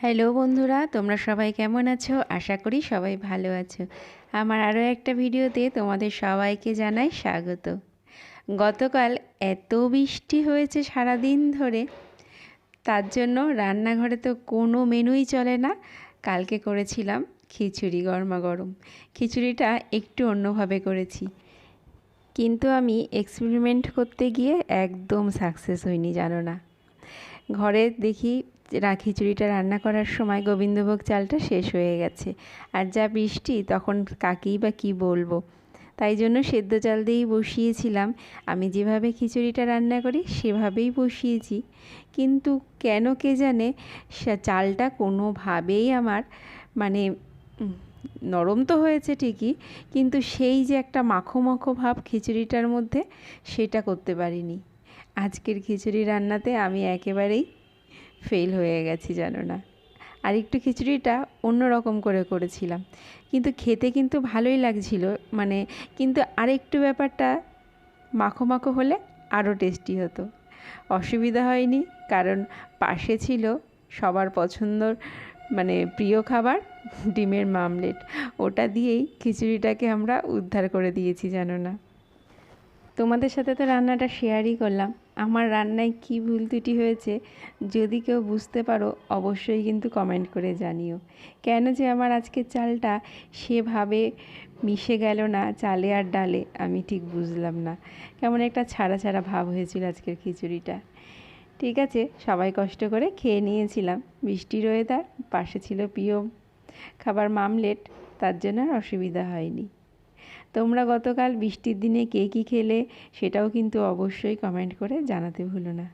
Hello বন্ধুরা, তোমরা সবাই কেমন আছো? আশা করি সবাই ভালো আছো। আমার আরও একটা ভিডিওতে তোমাদের সবাইকে জানাই স্বাগত। গতকাল এত বৃষ্টি হয়েছে সারা দিন ধরে, তার জন্য রান্নাঘরে তো কোনো মেনুই চলে না। কালকে করেছিলাম খিচুড়ি গরমা গরম খিচুড়িটা একটু অন্যভাবে করেছি। কিন্তু আমি এক্সপেরিমেন্ট করতে গিয়ে একদম সাকসেস হইনি জানো না। ঘরে দেখি খিচুড়িটা রান্না করার সময় গোবিন্দভোগ চালটা শেষ হয়ে গেছে। আর যা বৃষ্টি, তখন কাকেই বা কী বলব? তাই জন্য সেদ্ধ চাল দিয়েই বসিয়েছিলাম। আমি যেভাবে খিচুড়িটা রান্না করি, সেভাবেই বসিয়েছি। কিন্তু কেন কে জানে চালটা কোনোভাবেই আমার মানে নরম তো হয়েছে ঠিকই, কিন্তু সেই যে একটা মাখো মাখো ভাব খিচুড়িটার মধ্যে, সেটা করতে পারিনি। আজকের খিচুড়ি রান্নাতে আমি একেবারেই ফেল হয়ে গেছি জানো না। আর একটু খিচুড়িটা অন্যরকম করে করেছিলাম। কিন্তু খেতে কিন্তু ভালোই লাগছিল মানে কিন্তু আরেকটু ব্যাপারটা মাখো মাখো হলে আরও টেস্টি হতো। অসুবিধা হয়নি, কারণ পাশে ছিল সবার পছন্দর মানে প্রিয় খাবার ডিমের মামলেট। ওটা দিয়েই খিচুড়িটাকে আমরা উদ্ধার করে দিয়েছি জানো না। তোমাদের সাথে তো রান্নাটা শেয়ারই করলাম। আমার রান্নায় কি ভুল ত্রুটি হয়েছে যদি কেউ বুঝতে পারো, অবশ্যই কিন্তু কমেন্ট করে জানিও। কেন যে আমার আজকে চালটা সেভাবে মিশে গেল না, চালে আর ডালে, আমি ঠিক বুঝলাম না। কেমন একটা ছাড়া ছাড়া ভাব হয়েছিল আজকের খিচুড়িটা। ঠিক আছে, সবাই কষ্ট করে খেয়ে নিয়েছিলাম। বৃষ্টির ওয়েদার পাশে ছিল প্রিয় খাবার মামলেট, তার জন্য আর অসুবিধা হয়নি। তোমরা গতকাল বৃষ্টির দিনে কে কী খেলে সেটাও কিন্তু অবশ্যই কমেন্ট করে জানাতে ভুলো না।